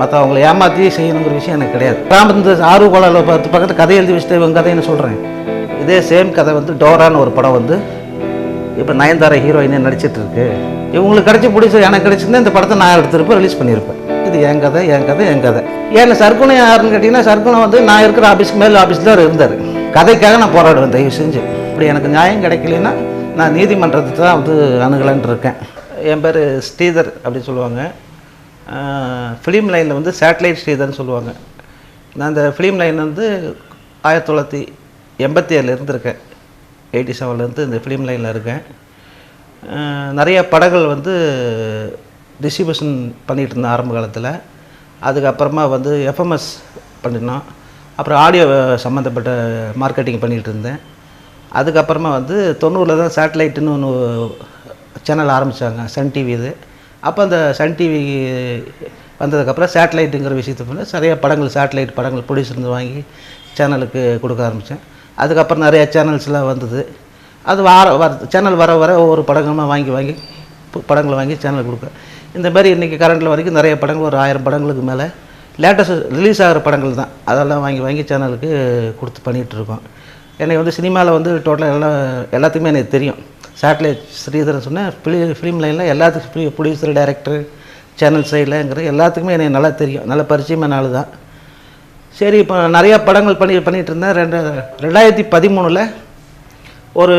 மற்றவங்களை ஏமாற்றி செய்யணுங்கிற விஷயம் எனக்கு கிடையாது. நான் இந்த ஆர்வ கோளாறுல பத்து பக்கத்து கதை எழுதி வச்சுட்டு இவங்க கதைன்னு சொல்கிறேன் இதே சேம் கதை வந்து டோரான்னு ஒரு படம் வந்து இப்போ நயன்தாரா ஹீரோயினே நடிச்சிட்டு இருக்கு இவங்களுக்கு கிடைச்சி பிடிச்ச எனக்கு கிடைச்சிருந்தா இந்த படத்தை நான் எடுத்திருப்பேன் ரிலீஸ் பண்ணியிருப்பேன். இது என் கதை என் கதை என் கதை. ஏன்னா சர்க்குணம் யாருன்னு கேட்டிங்கன்னா சர்க்குணம் வந்து நான் இருக்கிற ஆஃபீஸ்க்கு மேல் ஆஃபீஸில் தான் இருந்தார். கதைக்காக நான் போராடுவேன் தயவு செஞ்சு. இப்படி எனக்கு நியாயம் கிடைக்கலன்னா நான் நீதிமன்றத்தை தான் வந்து அணுகலான் இருக்கேன். என் பேர் ஸ்ரீதர் அப்படின்னு சொல்லுவாங்க. ஃபிலிம் லைனில் வந்து சேட்டலைட் ஸ்ரீதர்னு சொல்லுவாங்க. நான் அந்த ஃபிலிம் லைன் வந்து ஆயிரத்தி தொள்ளாயிரத்தி எண்பத்தி ஏழில் இருந்திருக்கேன். எயிட்டி செவன்லேருந்து இந்த ஃபிலிம் லைனில் இருக்கேன். நிறைய படங்கள் வந்து டிஸ்ட்ரிபியூஷன் பண்ணிகிட்டு இருந்தேன் ஆரம்ப காலத்தில். அதுக்கப்புறமா வந்து எஃப்எம்எஸ் பண்ணினோம். அப்புறம் ஆடியோ சம்மந்தப்பட்ட மார்க்கெட்டிங் பண்ணிகிட்டு இருந்தேன். அதுக்கப்புறமா வந்து தொண்ணூறில் தான் சேட்டலைட்டுன்னு ஒன்று சேனல் ஆரம்பித்தாங்க சன் டிவி இது. அப்போ அந்த சன் டிவி வந்ததுக்கப்புறம் சேட்டலைட்டுங்கிற விஷயத்தை பண்ண நிறைய படங்கள் சேட்டலைட் படங்கள் ப்ரொடியூசர்ந்து வாங்கி சேனலுக்கு கொடுக்க ஆரம்பித்தேன் அதுக்கப்புறம் நிறைய சேனல்ஸ்லாம் வந்தது. அது வார வர சேனல் வர வர ஒவ்வொரு படங்களுமா வாங்கி வாங்கி படங்களை வாங்கி சேனல் கொடுக்க இந்த மாதிரி இன்றைக்கி கரண்டில் வரைக்கும் நிறைய படங்கள் ஒரு ஆயிரம் படங்களுக்கு மேலே லேட்டஸ்ட் ரிலீஸ் ஆகிற படங்கள் தான். அதெல்லாம் வாங்கி வாங்கி சேனலுக்கு கொடுத்து பண்ணிகிட்ருக்கோம் எனக்கு வந்து சினிமாவில் வந்து டோட்டலாக எல்லாம் எல்லாத்துக்குமே எனக்கு தெரியும். சேட்டலைட் ஸ்ரீதரன் சொன்னேன் ஃபிலி ஃபிலிம் லைனில் எல்லாத்துக்கும் ப்ரொடியூசர் டைரக்டர் சேனல் சைடில்ங்கிற எல்லாத்துக்குமே எனக்கு நல்லா தெரியும். நல்ல பரிச்சயமான ஆள் தான். சரி இப்போ நிறையா படங்கள் பண்ணி பண்ணிகிட்டு இருந்தேன். ரெண்டு ரெண்டாயிரத்தி பதிமூணில் ஒரு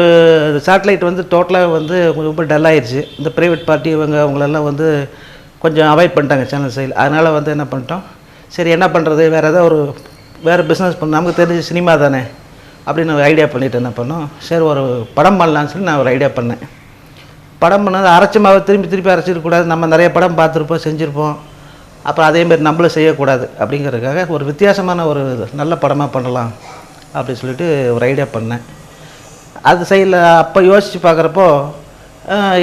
சேட்டலைட் வந்து டோட்டலாக வந்து ரொம்ப டல் ஆயிடுச்சு இந்த ப்ரைவேட் பார்ட்டி இவங்க அவங்களெல்லாம் வந்து கொஞ்சம் அவாய்ட் பண்ணிட்டாங்க சேனல் சைடில் அதனால் வந்து என்ன பண்ணிட்டோம்? சரி என்ன பண்ணுறது வேறு ஏதாவது ஒரு வேறு பிஸ்னஸ் பண்ண நமக்கு தெரிஞ்ச சினிமா தானே. அப்படின்னு ஒரு ஐடியா பண்ணிட்டு என்ன பண்ணோம்? சரி ஒரு படம் பண்ணலான்னு சொல்லி நான் ஒரு ஐடியா பண்ணேன். படம் பண்ணது அரைச்ச மாவை திரும்பி திருப்பி அரைச்சிடக்கூடாது நம்ம நிறைய படம் பார்த்துருப்போம் செஞ்சுருப்போம். அப்புறம் அதேமாரி நம்மளும் செய்யக்கூடாது. அப்படிங்கிறதுக்காக ஒரு வித்தியாசமான ஒரு நல்ல படமாக பண்ணலாம் அப்படி சொல்லிட்டு ஒரு ஐடியா பண்ணேன். அது சைடில் அப்போ யோசித்து பார்க்குறப்போ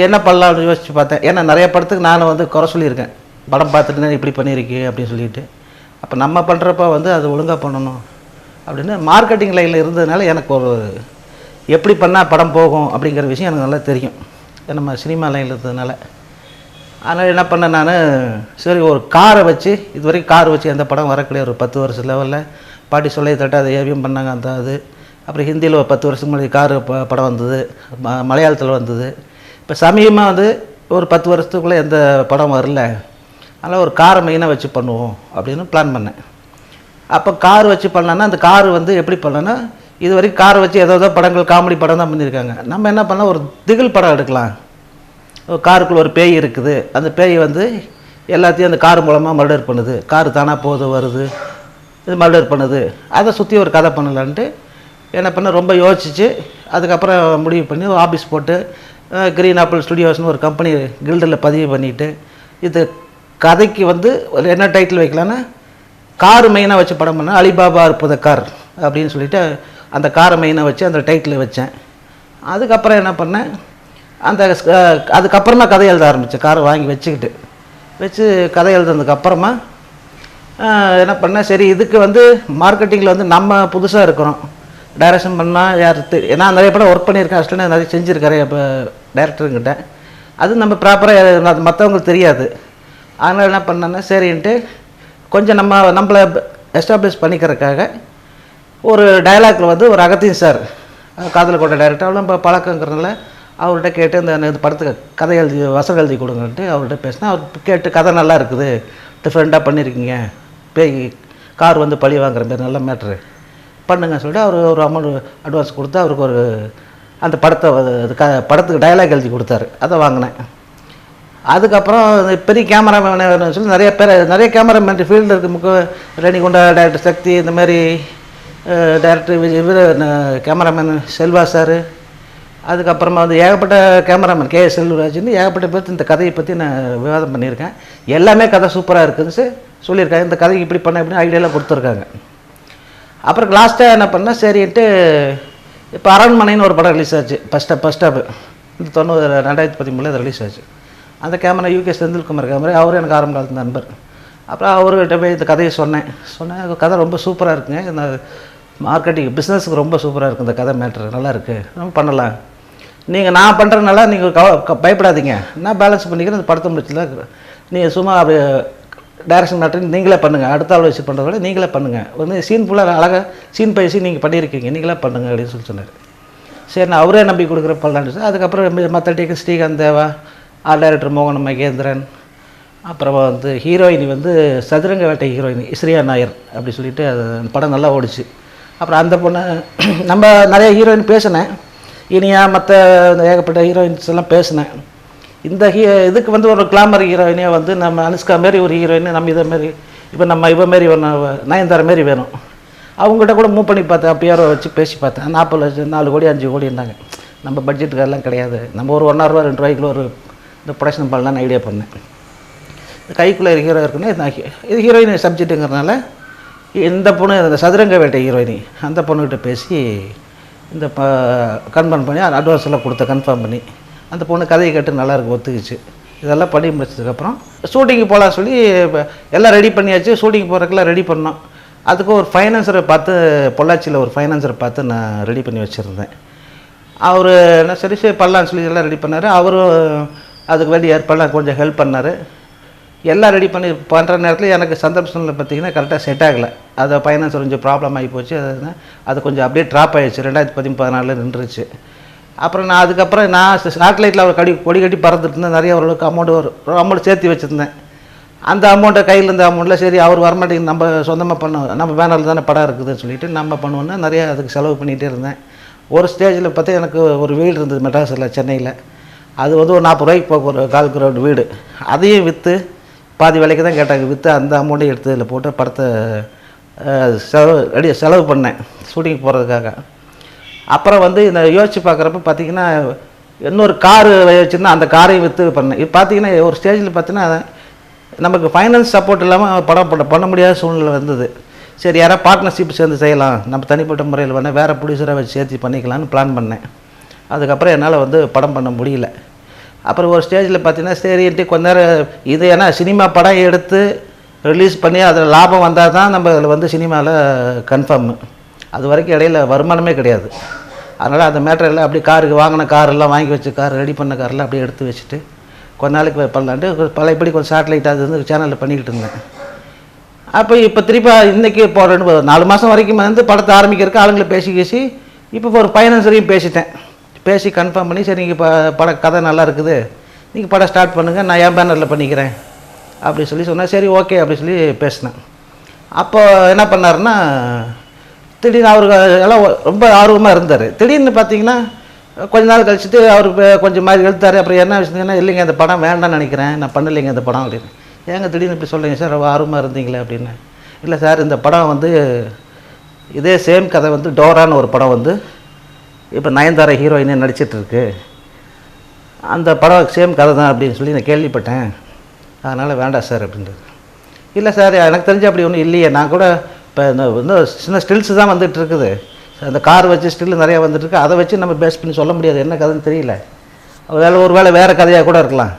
என்ன பண்ணலாம்னு யோசித்து பார்த்தேன். ஏன்னா நிறைய படத்துக்கு நானும் வந்து குறை சொல்லியிருக்கேன். படம் பார்த்துட்டு தான் இப்படி பண்ணியிருக்கேன் அப்படின்னு சொல்லிட்டு. அப்போ நம்ம பண்ணுறப்ப வந்து அது ஒழுங்காக பண்ணணும். அப்படின்னு மார்க்கெட்டிங் லைனில் இருந்ததுனால எனக்கு ஒரு எப்படி பண்ணால் படம் போகும் அப்படிங்கிற விஷயம் எனக்கு நல்லா தெரியும். நம்ம சினிமா லைனில் இருந்ததுனால. அதனால் என்ன பண்ணேன் நான் சரி ஒரு காரை வச்சு இது வரைக்கும் கார் வச்சு எந்த படம் வரக்கூடிய ஒரு பத்து வருஷம் லெவலில் பாட்டி சொல்லை தட்ட அதை ஏவியம் பண்ணாங்க அந்த அது. அப்புறம் ஹிந்தியில் ஒரு பத்து வருஷத்துக்கு முன்னாடி கார் ப படம் வந்தது ம மலையாளத்தில் வந்தது. இப்போ சமீபமாக வந்து ஒரு பத்து வருஷத்துக்குள்ளே எந்த படம் வரல. அதனால் ஒரு காரை மெயினாக வச்சு பண்ணுவோம் அப்படின்னு பிளான் பண்ணேன். அப்போ கார் வச்சு பண்ணலான்னா அந்த கார் வந்து எப்படி பண்ணலான்னா இது வரைக்கும் கார் வச்சு ஏதோ ஏதோ படங்கள் காமெடி படம் தான் பண்ணியிருக்காங்க. நம்ம என்ன பண்ணலாம்? ஒரு திகில் படம் எடுக்கலாம். காருக்குள்ளே காருக்குள்ள ஒரு பேய் இருக்குது. அந்த பேய் வந்து எல்லாத்தையும் அந்த கார் மூலமாக மர்டர் பண்ணுது. கார் தானாக போகுது வருது இது மர்டர் பண்ணுது. அதை சுற்றி ஒரு கதை பண்ணலான்ட்டு என்ன பண்ண ரொம்ப யோசிச்சு அதுக்கப்புறம் முடிவு பண்ணி ஆஃபீஸ் போட்டு க்ரீன் ஆப்பிள் ஸ்டுடியோஸ்னு ஒரு கம்பெனி கில்டில் பதிவு பண்ணிவிட்டு இது கதைக்கு வந்து ஒரு என்ன டைட்டில் வைக்கலான்னா கார் மெயினாக வச்சு படம் பண்ணேன் அலிபாபா அற்புத கார் அப்படின்னு சொல்லிட்டு அந்த காரை மெயினாக வச்சு அந்த டைட்டில் வச்சேன். அதுக்கப்புறம் என்ன பண்ணேன்? அந்த அதுக்கப்புறமா கதை எழுத ஆரம்பித்தேன் காரை வாங்கி வச்சுக்கிட்டு. வச்சு கதை எழுதுனதுக்கப்புறமா என்ன பண்ணேன்? சரி இதுக்கு வந்து மார்க்கெட்டிங்கில் வந்து நம்ம புதுசாக இருக்கிறோம். டைரக்ஷன் பண்ணால் யார் ஏன்னா நிறைய படம் ஒர்க் பண்ணியிருக்கேன். அசிஸ்டன்ட் நிறைய செஞ்சுருக்காரு இப்போ டைரக்டருங்கிட்ட அது நம்ம ப்ராப்பராக மற்றவங்களுக்கு தெரியாது. அதனால் என்ன பண்ணேன்னா சரின்ட்டு கொஞ்சம் நம்ம நம்மளை எஸ்டாப்ளிஷ் பண்ணிக்கிறதுக்காக ஒரு டயலாக்ல வந்து ஒரு அகத்தியம் சார் காதல் கொண்ட டைரக்டர் நம்ம பழக்கங்கிறதுனால அவர்கிட்ட கேட்டு இந்த இந்த படத்துக்கு கதை எழுதி வசனம் எழுதி கொடுங்கன்ட்டு அவர்கிட்ட பேசினா அவர் கேட்டு கதை நல்லா இருக்குது. டிஃப்ரெண்ட்டாக பண்ணியிருக்கீங்க பேய் கார் வந்து பழி வாங்குற மாதிரி நல்ல மேட்ரு பண்ணுங்க சொல்லிட்டு அவர் ஒரு அமௌண்ட் அட்வான்ஸ் கொடுத்து அவருக்கு ஒரு அந்த படத்தை அது க படத்துக்கு டயலாக் எழுதி கொடுத்தாரு. அதை வாங்கினேன். அதுக்கப்புறம் இந்த பெரிய கேமராமேன் வேணும்னு சொல்லி நிறைய பேர் நிறைய கேமராமேன் ஃபீல்டில் இருக்குது முக்க ரணிகுண்டா டேரக்டர் சக்தி இந்த மாதிரி டேரக்டர் விஜய் இவர் கேமராமேன் செல்வா சார். அதுக்கப்புறமா வந்து ஏகப்பட்ட கேமராமேன் கே எஸ் செல்வராஜ்னு ஏகப்பட்ட பேர் இந்த கதையை பற்றி நான் விவாதம் பண்ணியிருக்கேன். எல்லாமே கதை சூப்பராக இருக்குதுன்னு சொல்லி சொல்லியிருக்காங்க. இந்த கதைக்கு இப்படி பண்ண இப்படின்னு ஐடியாலாம் கொடுத்துருக்காங்க. அப்புறம் லாஸ்ட்டாக என்ன பண்ணேன் சரின்ட்டு இப்போ அரண்மனைன்னு ஒரு படம் ரிலீஸ் ஆச்சு. ஃபஸ்ட் ஃபஸ்ட் ஸ்டாப் இந்த தொண்ணூறு ரெண்டாயிரத்தி பதிமூணில் அது ரிலீஸ் ஆச்சு. அந்த கேமரா யூகே செந்தில்குமார் கேமரா அவரும் எனக்கு ஆரம்ப காலத்து நண்பர். அப்புறம் அவர்கிட்ட போய் இந்த கதையை சொன்னேன். சொன்னேன் கதை ரொம்ப சூப்பராக இருக்குங்க. இந்த மார்க்கெட்டிங் பிஸ்னஸுக்கு ரொம்ப சூப்பராக இருக்குது இந்த கதை மேட்ரு நல்லா இருக்குது நம்ம பண்ணலாம். நீங்கள் நான் பண்ணுறதுனால நீங்கள் கவ க- பயப்படாதீங்க. நான் பேலன்ஸ் பண்ணிக்கிறேன் அந்த படத்தை முடிச்சல நீங்கள் சும்மா அப்படியே டைரக்ஷன் மேட்ரு நீங்களே பண்ணுங்கள் அடுத்த ஆள் வச்சு பண்ணுறத விட நீங்களே பண்ணுங்கள் வந்து சீன் ஃபுல்லாக அழகாக சீன் பேசி நீங்கள் பண்ணியிருக்கீங்க. நீங்களே பண்ணுங்கள் அப்படின்னு சொல்லி சொன்னார். சரி நான் அவரே நம்பி கொடுக்குற பண்ணலான்னு சொல்லி அதுக்கப்புறம் மற்ற டேக்கு ஸ்ரீகாந்த் தேவா ஆர்ட் டைரக்டர் மோகன் மகேந்திரன் அப்புறமா வந்து ஹீரோயினி வந்து சதுரங்க வேட்டை ஹீரோயினி இஸ்ரியா நாயர் அப்படி சொல்லிட்டு அது அந்த படம் நல்லா ஓடிச்சு. அப்புறம் அந்த பொண்ணு நம்ம நிறைய ஹீரோயின் பேசினேன். இனியா மற்ற ஏகப்பட்ட ஹீரோயின்ஸ் எல்லாம் பேசினேன். இந்த ஹீ இதுக்கு வந்து ஒரு கிளாமர் ஹீரோயினே வந்து நம்ம அனுஷ்கா மாரி ஒரு ஹீரோயின் நம்ம இதை மாரி இப்போ நம்ம இவ மாரி ஒன்று நயன்தாரா மாரி வேணும். அவங்ககிட்ட கூட மூவ் பண்ணி பார்த்தேன் பிஆர்ஓ வச்சு பேசி பார்த்தேன். நாற்பது லட்சம் நாலு கோடி அஞ்சு கோடி இருந்தாங்க நம்ம பட்ஜெட்டுக்கு எல்லாம் கிடையாது. நம்ம ஒரு ஒன்றரை ரூபா ரெண்டு ரூபாய்க்குள்ள ஒரு இந்த ப்ரொடக்ஷன் பண்ணலான்னு ஐடியா பண்ணேன். கைக்குள்ளே ஹீரோ இருக்குன்னா இது ஹீரோயின் சப்ஜெக்ட்டுங்கிறதுனால இந்த பொண்ணு இந்த சதுரங்க வேட்டை ஹீரோயினி அந்த பொண்ணுக்கிட்ட பேசி இந்த ப கன்ஃபார்ம் பண்ணி அட்வான்ஸ் எல்லாம் கொடுத்த கன்ஃபார்ம் பண்ணி அந்த பொண்ணு கதையை கேட்டு நல்லாயிருக்கு ஒத்துக்குச்சு. இதெல்லாம் பண்ணி முடிச்சதுக்கப்புறம் ஷூட்டிங்கு போகலாம் சொல்லி எல்லாம் ரெடி பண்ணியாச்சு. ஷூட்டிங் போகிறதுக்கெல்லாம் ரெடி பண்ணோம். அதுக்கு ஒரு ஃபைனான்சரை பார்த்து பொள்ளாச்சியில் ஒரு ஃபைனான்சரை பார்த்து நான் ரெடி பண்ணி வச்சுருந்தேன். அவர் என்ன சரி சரி பண்ணலான்னு சொல்லி எல்லாம் ரெடி பண்ணார். அவரும் அதுக்கு வேண்டிய ஏற்பாடுலாம் கொஞ்சம் ஹெல்ப் பண்ணார். எல்லாம் ரெடி பண்ணி பண்ணுற நேரத்தில் எனக்கு சந்தர்ப்ப சூழ்நிலை பார்த்தீங்கன்னா கரெக்டாக செட் ஆகலை. அதை ஃபைனான்ஸ் கொஞ்சம் ப்ராப்ளம் ஆகி போச்சு. அது அது கொஞ்சம் அப்படியே ட்ராப் ஆகிடுச்சு ரெண்டாயிரத்தி பதிமூணு பதினாலில் நின்றுச்சு. அப்புறம் நான் அதுக்கப்புறம் நான் சேட்டலைட்டில் அவர் கடி கொடி கட்டி பறந்துட்டு இருந்தேன். நிறைய ஓரளவுக்கு அமௌண்ட் வரும் அமௌண்ட் சேர்த்து வச்சுருந்தேன். அந்த அமௌண்ட்டை கையில் இருந்த அமௌண்ட்டில் சரி அவர் வரமாட்டேங்குது. நம்ம சொந்தமாக பண்ண நம்ம பேனரில் தானே படம் இருக்குதுன்னு சொல்லிட்டு நம்ம பண்ணுவோன்னா நிறைய அதுக்கு செலவு பண்ணிகிட்டே இருந்தேன். ஒரு ஸ்டேஜில் பார்த்தா எனக்கு ஒரு வீடு இருந்தது மெட்ராஸில் சென்னையில். அது வந்து ஒரு நாற்பது ரூபாய்க்கு போக ஒரு கால் கிரவுண்ட் வீடு. அதையும் விற்று பாதி விலைக்கு தான் கேட்டாங்க. விற்று அந்த அமௌண்ட்டையும் எடுத்து இதில் போட்டு படத்தை செலவு ரெடி செலவு பண்ணேன். ஷூட்டிங் போகிறதுக்காக அப்புறம் வந்து இந்த யோசித்து பார்க்குறப்ப பார்த்தீங்கன்னா இன்னொரு காரு வச்சுருந்தா அந்த காரையும் விற்று பண்ணேன். இப்போ பார்த்தீங்கன்னா ஒரு ஸ்டேஜில் பார்த்தீங்கன்னா நமக்கு ஃபைனான்ஸ் சப்போர்ட் இல்லாமல் படம் பண்ண பண்ண முடியாத சூழ்நிலை வந்தது. சரி யாராவது பார்ட்னர்ஷிப் சேர்ந்து செய்யலாம். நம்ம தனிப்பட்ட முறையில் வேணால் வேறு ப்ரொடியூசரை வச்சு சேர்த்து பண்ணிக்கலாம்னு பிளான் பண்ணேன். அதுக்கப்புறம் என்னால் வந்து படம் பண்ண முடியல. அப்புறம் ஒரு ஸ்டேஜில் பார்த்தீங்கன்னா சரின்ட்டு கொஞ்ச நேரம் இது ஏன்னா சினிமா படம் எடுத்து ரிலீஸ் பண்ணி அதில் லாபம் வந்தால் தான் நம்ம அதில் வந்து சினிமாவில் கன்ஃபார்மு அது வரைக்கும் இடையில வருமானமே கிடையாது. அதனால் அந்த மேட்டர் எல்லாம் அப்படியே காருக்கு வாங்கின காரெல்லாம் வாங்கி வச்சு கார் ரெடி பண்ண காரெல்லாம் அப்படியே எடுத்து வச்சுட்டு கொஞ்ச நாளைக்கு பண்ணலான்ட்டு பழையபடி கொஞ்சம் சேட்டலைட் அது வந்து சேனலில் பண்ணிக்கிட்டு இருந்தேன். அப்போ இப்போ திருப்பி இன்றைக்கி இப்போ ரெண்டு நாலு மாதம் வரைக்கும் வந்து படத்தை ஆரம்பிக்கிறதுக்கு ஆளுங்களை பேசி பேசி இப்போ ஒரு ஃபைனான்சரையும் பேசிட்டேன். பேசி கன்ஃபார்ம் பண்ணி சரி நீங்கள் இப்போ பட கதை நல்லா இருக்குது. நீங்கள் படம் ஸ்டார்ட் பண்ணுங்கள் நான் என் பேனரில் பண்ணிக்கிறேன். அப்படி சொல்லி சொன்னேன் சரி ஓகே அப்படி சொல்லி பேசினேன். அப்போ என்ன பண்ணாருன்னா திடீர்னு அவருக்கு எல்லாம் ரொம்ப ஆர்வமாக இருந்தார். திடீர்னு பார்த்தீங்கன்னா கொஞ்ச நாள் கழிச்சுட்டு அவருக்கு கொஞ்சம் மாதிரி எழுத்தாரு அப்புறம் என்ன விஷயம்னா இல்லைங்க அந்த படம் வேண்டாம்னு நினைக்கிறேன். நான் பண்ணலைங்க இந்த படம் அப்படின்னு. ஏங்க திடீர்னு இப்படி சொல்லுங்க சார் ரொம்ப ஆர்வமாக இருந்தீங்களே அப்படின்னு. இல்லை சார் இந்த படம் வந்து இதே சேம் கதை வந்து டோரான்னு ஒரு படம் வந்து இப்போ நயன்தாரா ஹீரோயினே நடிச்சிட்ருக்கு. அந்த படம் சேம் கதை தான் அப்படின்னு சொல்லி நான் கேள்விப்பட்டேன். அதனால் வேண்டாம் சார் அப்படின்றது. இல்லை சார் எனக்கு தெரிஞ்ச அப்படி ஒன்றும் இல்லையே. நான் கூட இப்போ இந்த வந்து சின்ன ஸ்டில்ஸ் தான் வந்துட்டு இருக்குது அந்த கார் வச்சு ஸ்டில் நிறையா வந்துட்டுருக்கு அதை வச்சு நம்ம பேஸ் பண்ணி சொல்ல முடியாது. என்ன கதைன்னு தெரியல. வேலை ஒரு வேளை வேறு கதையாக கூட இருக்கலாம்.